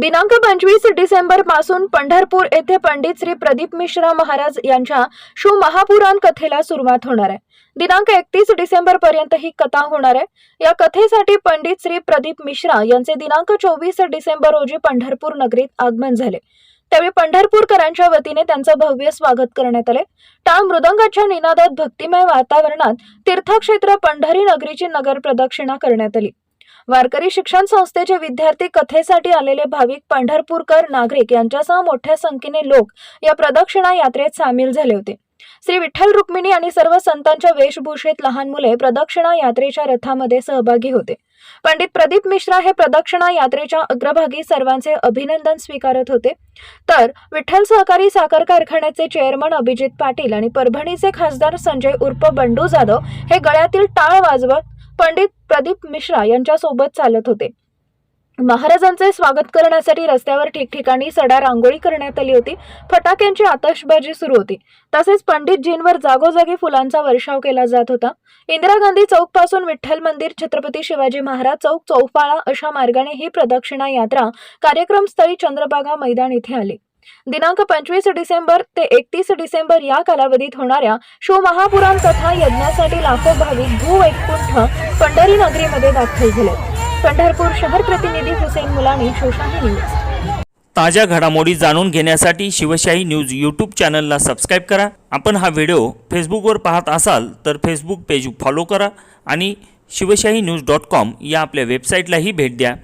दिनांक पंचवीस डिसेंबरपासून पंढरपूर येथे पंडित श्री प्रदीप मिश्रा महाराज यांच्या शु महापुराण कथेला सुरुवात होणार आहे. दिनांक एकतीस डिसेंबर पर्यंत ही कथा होणार आहे. या कथेसाठी पंडित श्री प्रदीप मिश्रा यांचे दिनांक चोवीस डिसेंबर रोजी पंढरपूर नगरीत आगमन झाले. त्यावेळी पंढरपूरकरांच्या वतीने त्यांचं भव्य स्वागत करण्यात आले. टाळ मृदंगाच्या निनादात भक्तिमय वातावरणात तीर्थक्षेत्र पंढरी नगरीची नगर प्रदक्षिणा करण्यात आली. वारकरी शिक्षण संस्थेचे विद्यार्थी कथेसाठी आलेले भाविक पंढरपूरकर नागरिक यांच्यासह मोठ्या संख्येने लोक या प्रदक्षिणा यात्रेत सामील झाले होते. श्री विठ्ठल रुक्मिणी आणि सर्व संतांच्या वेशभूषेत लहान मुले प्रदक्षिणा यात्रेच्या रथामध्ये सहभागी होते. पंडित प्रदीप मिश्रा हे प्रदक्षिणा यात्रेच्या अग्रभागी सर्वांचे अभिनंदन स्वीकारत होते. तर विठ्ठल सहकारी साखर कारखान्याचे चेअरमन अभिजित पाटील आणि परभणीचे खासदार संजय उर्फ बंडू जाधव हे गळ्यातील टाळ वाजवत पंडित प्रदीप मिश्रा यांच्यासोबत चालत होते. महाराजांचे स्वागत करण्यासाठी रस्त्यावर ठिकठिकाणी सडा रांगोळी करण्यात आली होती. फटाक्यांची आतषबाजी सुरू होती. तसेच पंडितजींवर जागोजागी फुलांचा वर्षाव केला जात होता. इंदिरा गांधी चौकपासून विठ्ठल मंदिर छत्रपती शिवाजी महाराज चौक चौफाळा अशा मार्गाने ही प्रदक्षिणा यात्रा कार्यक्रमस्थळी चंद्रभागा मैदान इथे आली. दिनांक पंचवीस डिसेंबर ते एकतीस डिसेंबर या कालावधीत होणाऱ्या शिवमहापुराण कथा यज्ञासाठी लाखो भाविक भूवैकुंठ पंढरी नगरीमध्ये दाखल झाले. पंढरपूर शहर प्रतिनिधी हुसेन मुलानी शोशाही न्यूज. ताज्या घडामोडी जाणून घेण्यासाठी शिवशाही न्यूज यूट्यूब चॅनलला सबस्क्राईब करा. आपण हा व्हिडिओ फेसबुकवर पाहत असाल तर फेसबुक पेज फॉलो करा आणि शिवशाही न्यूज डॉट कॉम या आपल्या वेबसाईटलाही भेट द्या.